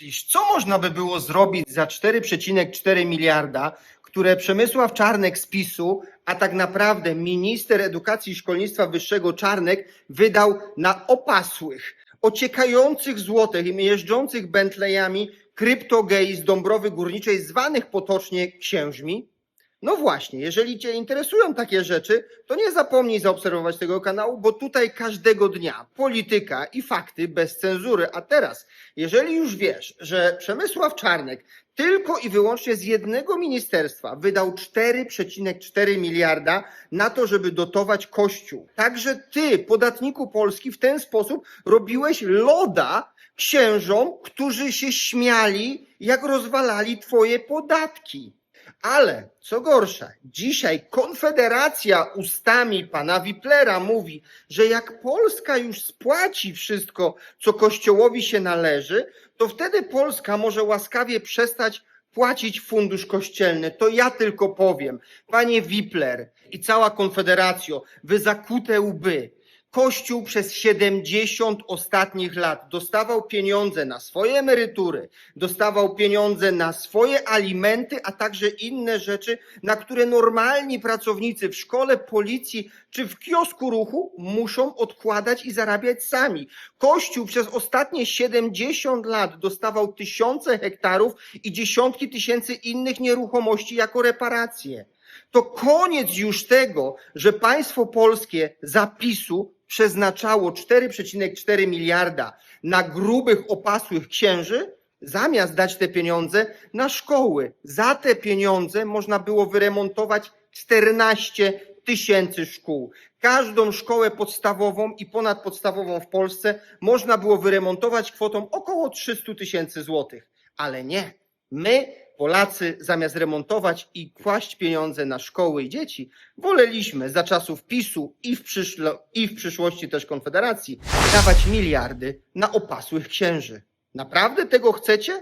Dziś Co można by było zrobić za 4,4 miliarda, które Przemysław Czarnek z PiSu, a tak naprawdę minister edukacji i szkolnictwa wyższego Czarnek wydał na opasłych, ociekających złotych i jeżdżących Bentleyami kryptogei z Dąbrowy Górniczej, zwanych potocznie księżmi? No właśnie, jeżeli Cię interesują takie rzeczy, to nie zapomnij zaobserwować tego kanału, bo tutaj każdego dnia polityka i fakty bez cenzury. A teraz, jeżeli już wiesz, że Przemysław Czarnek tylko i wyłącznie z jednego ministerstwa wydał 4,4 miliarda na to, żeby dotować Kościół. Także ty, podatniku Polski, w ten sposób robiłeś loda księżom, którzy się śmiali, jak rozwalali twoje podatki. Ale co gorsza, dzisiaj Konfederacja ustami pana Wiplera mówi, że jak Polska już spłaci wszystko, co Kościołowi się należy, to wtedy Polska może łaskawie przestać płacić fundusz kościelny. To ja tylko powiem, panie Wipler i cała Konfederacjo, wy zakute łby. Kościół przez 70 ostatnich lat dostawał pieniądze na swoje emerytury, dostawał pieniądze na swoje alimenty, a także inne rzeczy, na które normalni pracownicy w szkole, policji czy w kiosku ruchu muszą odkładać i zarabiać sami. Kościół przez ostatnie 70 lat dostawał tysiące hektarów i dziesiątki tysięcy innych nieruchomości jako reparacje. To koniec już tego, że państwo polskie zapisu przeznaczało 4,4 miliarda na grubych, opasłych księży, zamiast dać te pieniądze na szkoły. Za te pieniądze można było wyremontować 14 tysięcy szkół. Każdą szkołę podstawową i ponadpodstawową w Polsce można było wyremontować kwotą około 300 tysięcy złotych. Ale nie. My, Polacy, zamiast remontować i kłaść pieniądze na szkoły i dzieci, woleliśmy za czasów PiSu i w, przyszło, i w przyszłości też Konfederacji dawać miliardy na opasłych księży. Naprawdę tego chcecie?